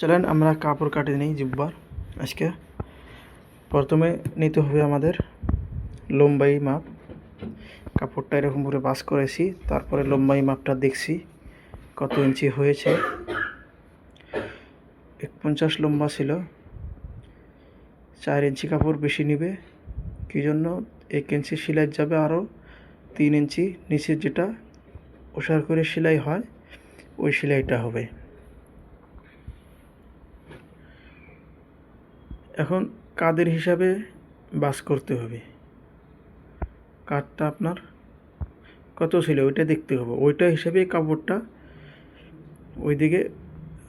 চলেন, আমরা কাপড় কাটে নিই জিব্বার। আজকে প্রথমে নিতে হবে আমাদের লম্বাই মাপ। কাপড়টা এরকম করে বাস করেছি, তারপরে লম্বাই মাপটা দেখছি কত ইঞ্চি হয়েছে। এক পঞ্চাশ লম্বা ছিল। চার ইঞ্চি কাপড় বেশি নিবে। কী জন্য? এক ইঞ্চি সেলাই যাবে আরও তিন ইঞ্চি নিচের যেটা ওষার করে সেলাই হয়, ওই সেলাইটা হবে। এখন কাদের হিসাবে বাস করতে হবে? কাঠটা আপনার কত ছিল? ওইটা দেখতে হবে। ওইটা হিসাবে কাপড়টা ওইদিকে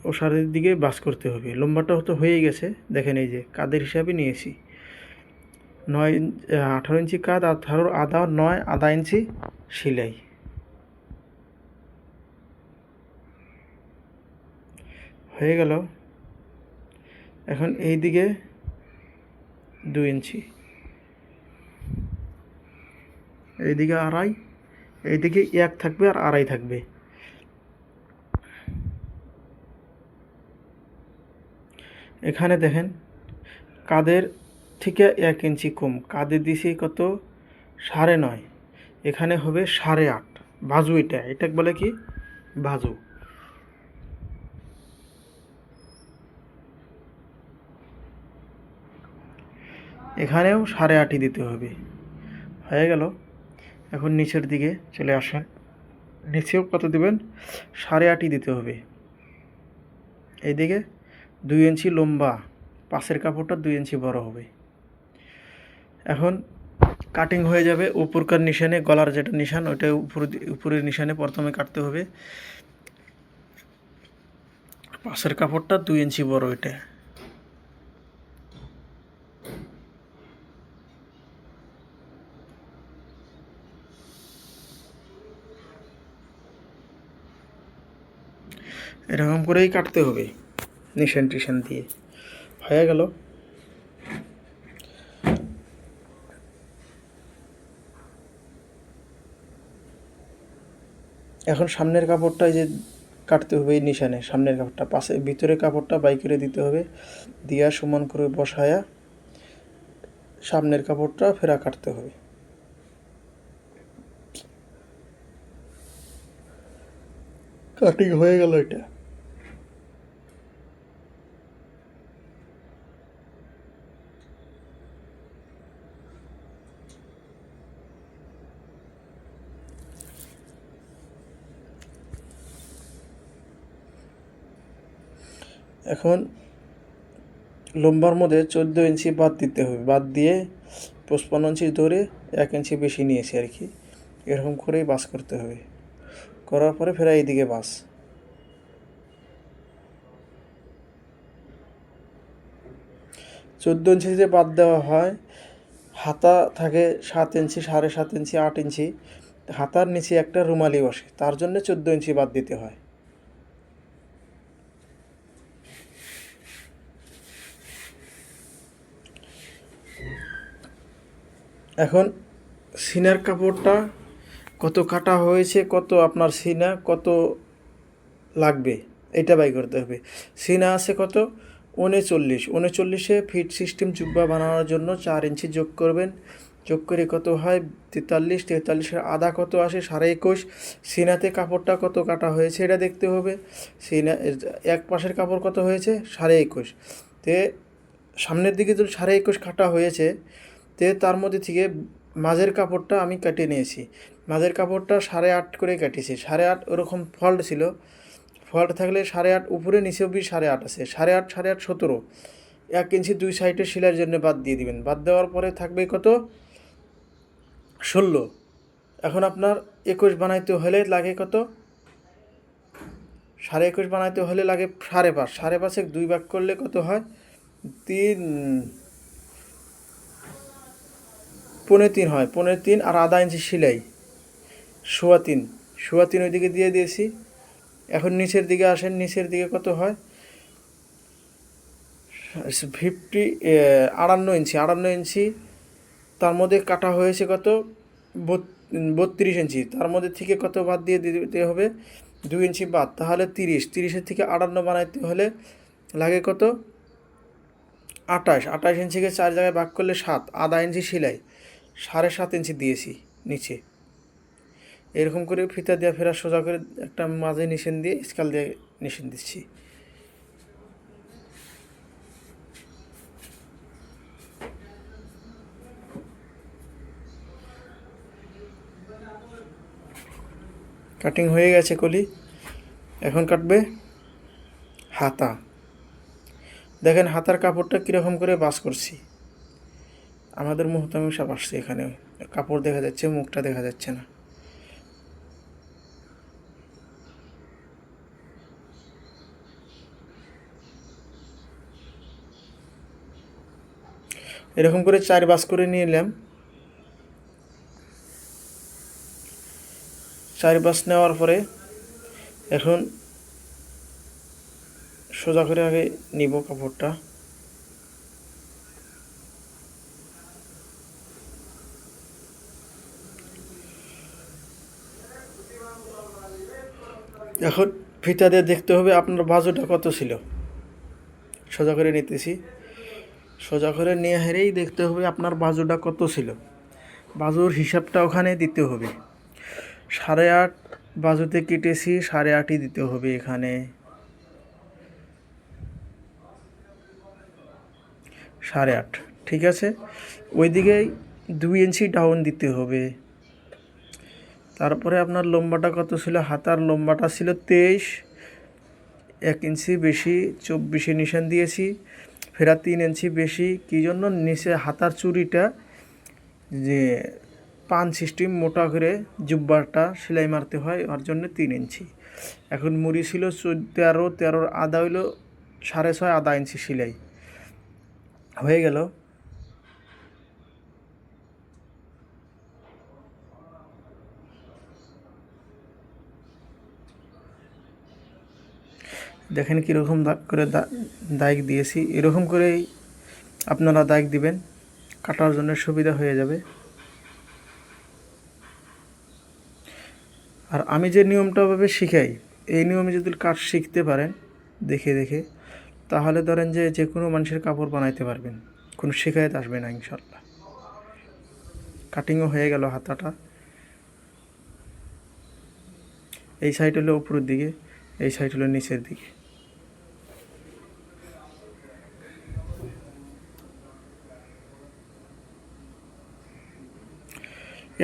ওষারের দিকে বাস করতে হবে। লম্বাটা তো হয়ে গেছে। দেখেন এই যে কাদের হিসাবে নিয়েছি। নয় ইঞ্চ- আঠারো ইঞ্চি কাঁধ আঠারো আধা নয়, আধা ইঞ্চি সেলাই। হয়ে গেল। এখন এই দিকে দু ইঞ্চি। এইদিকে আড়াই, এইদিকে এক থাকবে আর আড়াই থাকবে। এখানে দেখেন, কাদের থেকে এক ইঞ্চি কম, কাদের দিছি কত? সাড়ে নয়। এখানে হবে সাড়ে আট। বাজু এটা এটা বলে কি? বাজু। এখানেও সাড়ে আটই দিতে হবে। হয়ে গেল। এখন নিচের দিকে চলে আসেন। নিচেও কত দিবেন? সাড়ে আটই দিতে হবে। এইদিকে দুই ইঞ্চি লম্বা, পাশের কাপড়টা দুই ইঞ্চি বড় হবে। এখন কাটিং হয়ে যাবে। উপরকার নিশানে, গলার যেটা নিশান, ওইটা উপর উপরের নিশানে প্রথমে কাটতে হবে। পাশের কাপড়টা দুই ইঞ্চি বড় এটা। এরকম করেই কাটতে হবে নিশান টিশান দিয়ে। হয়ে গেল। এখন সামনের কাপড়টা যে কাটতে হবে এই নিশানে, সামনের কাপড়টা, পাশে ভিতরের কাপড়টা বাই করে দিতে হবে। দিয়া সমান করে বসায়া সামনের কাপড়টা ফেরা কাটতে হবে। কাটিং হয়ে গেল এটা। এখন লম্বার মধ্যে চোদ্দ ইঞ্চি বাদ দিতে হবে। বাদ দিয়ে পঁচপান্ন ইঞ্চি ধরে এক ইঞ্চি বেশি নিয়েছি আর কি। এরকম করেই বাস করতে হবে। করার পরে ফেরা এইদিকে বাস। চোদ্দ ইঞ্চি যে বাদ দেওয়া হয়, হাতা থাকে সাত ইঞ্চি, সাড়ে সাত ইঞ্চি, আট ইঞ্চি। হাতার নিচে একটা রুমালি বসে, তার জন্য চোদ্দ ইঞ্চি বাদ দিতে হয়। এখন সিনার কাপড়টা কাটা হয়েছে, কত আপনার সিনা, কত লাগবে, এটা বাই করতে হবে। সিনা আছে কত? উনচল্লিশ। উনচল্লিশে ফিট সিস্টেম জুব্বা বানানোর জন্য চার ইঞ্চি যোগ করবেন। যোগ করে কত হয়? তেতাল্লিশ। তেতাল্লিশের আধা কত আসে? সাড়ে একুশ। সিনাতে কাপড়টা কত কাটা হয়েছে এটা দেখতে হবে। সিনা এক পাশের কাপড় কত হয়েছে? সাড়ে একুশ। তে সামনের দিকে যদি সাড়ে একুশ কাটা হয়েছে, তে তার মধ্যে থেকে মাঝের কাপড়টা আমি কাটিয়ে নিয়েছি। মাঝের কাপড়টা সাড়ে আট করে কাটিয়েছি। সাড়ে আট ওরকম ফল্ট ছিল। ফল্ট থাকলে সাড়ে আট, উপরে নিচে অব্দি সাড়ে আট আছে। সাড়ে আট সাড়ে আট, সতেরো। এক ইঞ্চি দুই সাইডে সেলাইয়ের জন্য বাদ দিয়ে দিবেন। বাদ দেওয়ার পরে থাকবে কত? ষোলো। এখন আপনার একুশ বানাইতে হলে লাগে কত? সাড়ে একুশ বানাইতে হলে লাগে সাড়ে পাঁচ। সাড়ে পাঁচে দুই ভাগ করলে কত হয়? তিন। পনেরো তিন হয়। পনেরো তিন আর আধা ইঞ্চি সেলাই। সোয়া তিন সোয়া তিন ওইদিকে দিয়ে দিয়েছি। এখন নিচের দিকে আসেন, নিচের দিকে কত হয়? ফিফটি আটান্ন ইঞ্চি আটান্ন ইঞ্চি, তার মধ্যে কাটা হয়েছে কত? বত- বত্রিশ ইঞ্চি, তার মধ্যে থেকে কত বাদ দিয়ে দিতে হবে? দুই ইঞ্চি বাদ, তাহলে তিরিশ, তিরিশের থেকে আটান্ন বানাইতে হলে লাগে কত? আঠাশ আঠাশ ইঞ্চিকে চার জায়গায় ভাগ করলে সাত, আধা ইঞ্চি সেলাই, সাড়ে সাত ইঞ্চি দিয়েছি নিচে। এরকম করে ফিতা দিয়ে ফেরা সোজা করে একটা মাঝে নিশান দিয়ে স্কাল দিয়ে নিশান দিচ্ছি। কাটিং হয়ে গেছে কলি। এখন কাটবে হাতা। দেখেন হাতার কাপড়টা কীরকম করে বাস করছি। আমাদের মুহূর্তামি সাপ আসছে এখানে কাপড় দেখা যাচ্ছে, মুখটা দেখা যাচ্ছে না। এরকম করে চার বাস করে নিয়ে এলাম। চার বাস নেওয়ার পরে এখন সোজা করে আগে নিব কাপড়টা। এখন ফিতা দিয়ে দেখতে হবে আপনার বাজুটা কত ছিল। সোজা করে নিতেছি। সোজা করে নিয়ে হেরেই দেখতে হবে আপনার বাজুটা কত ছিল। বাজুর হিসাবটা ওখানে দিতে হবে। সাড়ে আট বাজুতে কেটেছি, সাড়ে আটই দিতে হবে এখানে। সাড়ে আট, ঠিক আছে? ওইদিকে দুই ইঞ্চি ডাউন দিতে হবে। তারপরে আপনার লম্বাটা কত ছিল? হাতার লম্বাটা ছিল তেইশ। এক ইঞ্চি বেশি, চব্বিশে নিশান দিয়েছি। ফেরা তিন ইঞ্চি বেশি। কী জন্য? নিচে হাতার চুরিটা যে পান সিস্টেম মোটা করে জুব্বারটা সেলাই মারতে হয়, ওর জন্য তিন ইঞ্চি। এখন মুড়ি ছিল তেরো, তেরোর আধা হইল সাড়ে ছয় আধা ইঞ্চি সেলাই। হয়ে গেল। দেখেন কীরকম করে দাগ দিয়েছি। এরকম করেই আপনারা দাগ দিবেন, কাটার জন্য সুবিধা হয়ে যাবে। আর আমি যে নিয়মটা ভাবে শিখাই, এই নিয়মে যদি কাজ শিখতে পারেন, দেখে দেখে, তাহলে ধরেন যে যে কোনো মানুষের কাপড় বানাইতে পারবেন। কোনো শিকায়ত আসবে না ইনশাল্লাহ কাটিংও হয়ে গেল হাতাটা। এই সাইড হলো উপরের দিকে, এই সাইড হলো নিচের দিকে।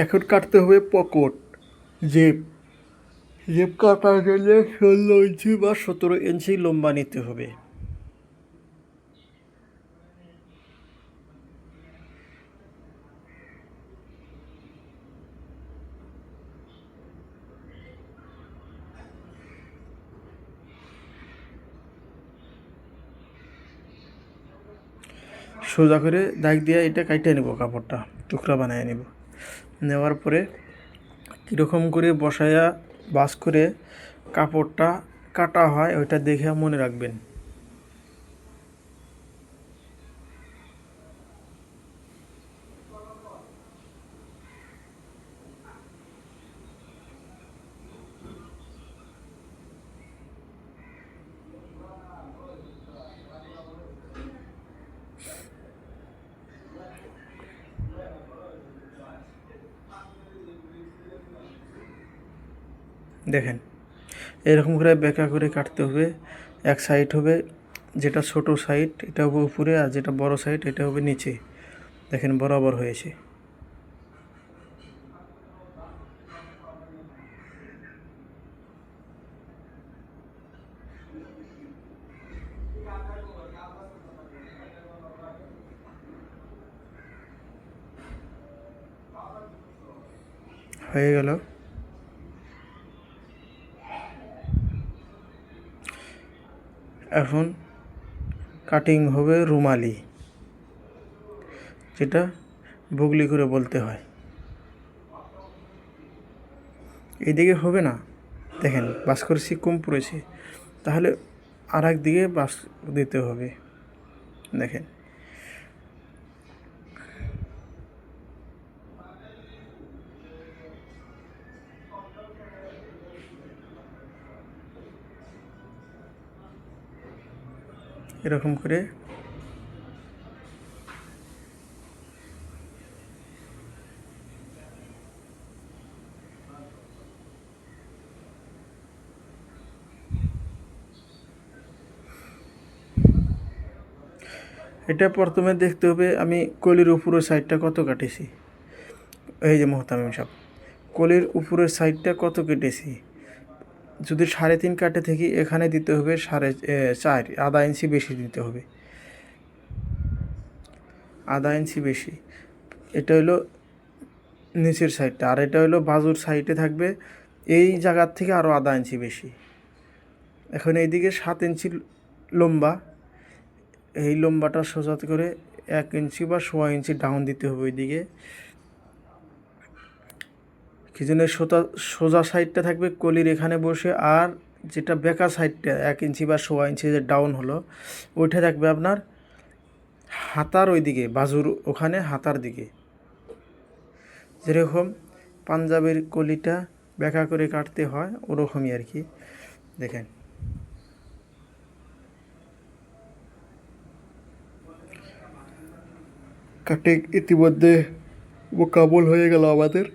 এখন কাটতে হবে পকট। জেপ জেপ কাটার জন্য ষোলো ইঞ্চি বা সতেরো ইঞ্চি লম্বা নিতে হবে। সোজা করে দাগ দিয়ে এটা কাইটে নেব কাপড়টা, টুকরা বানিয়ে নেব। নেওয়ার পরে কীরকম করে বসায়া বাস করে কাপড়টা কাটা হয় ওইটা দেখে মনে রাখবেন। দেখেন। এরকম করে বেঁকা করে কাটতে হবে। এক সাইড হবে যেটা ছোট সাইড এটা হবে উপরে আর যেটা বড় সাইড এটা হবে নিচে। দেখেন বরাবর হয়েছে। হয়ে গেল। এখন কাটিং হবে রুমালি, যেটা বুগলি করে বলতে হয়। এদিকে হবে না? দেখেন বাস্করসি কম পড়েছে, তাহলে আর একদিকে বাস দিতে হবে। দেখেন। এরকম করে। এটা প্রথমে দেখতে হবে আমি কলির উপরের সাইডটা কত কাটেছি। এই যে মোহতামিম সাহেব, কলির উপরের সাইডটা কত কেটেছি? যদি সাড়ে তিন কাটে থেকে এখানে দিতে হবে সাড়ে চার, আধা ইঞ্চি বেশি দিতে হবে। আধা ইঞ্চি বেশি। এটা হলো নিচের সাইডটা। আর এটা হলো বাজুর সাইডে থাকবে। এই জায়গার থেকে আরও আধা ইঞ্চি বেশি। এখন এইদিকে সাত ইঞ্চি লম্বা। এই লম্বাটা সোজা করে এক ইঞ্চি বা সোয়া ইঞ্চি ডাউন দিতে হবে ওইদিকে। কি জন্য সোজা সাইডটা থাকবে কলির এখানে বসে, আর যেটা বেকা সাইডটা, এক ইঞ্চি বা সোয়া ইঞ্চি যে ডাউন হলো, ওইটা থাকবে আপনার হাতার ওইদিকে, বাজুর ওখানে হাতার দিকে। যেরকম পাঞ্জাবের কলিটা বেঁকা করে কাটতে হয়, ওরকমই আর কি। দেখেন। কাটে ইতিমধ্যে মোকাবল হয়ে গেল আমাদের।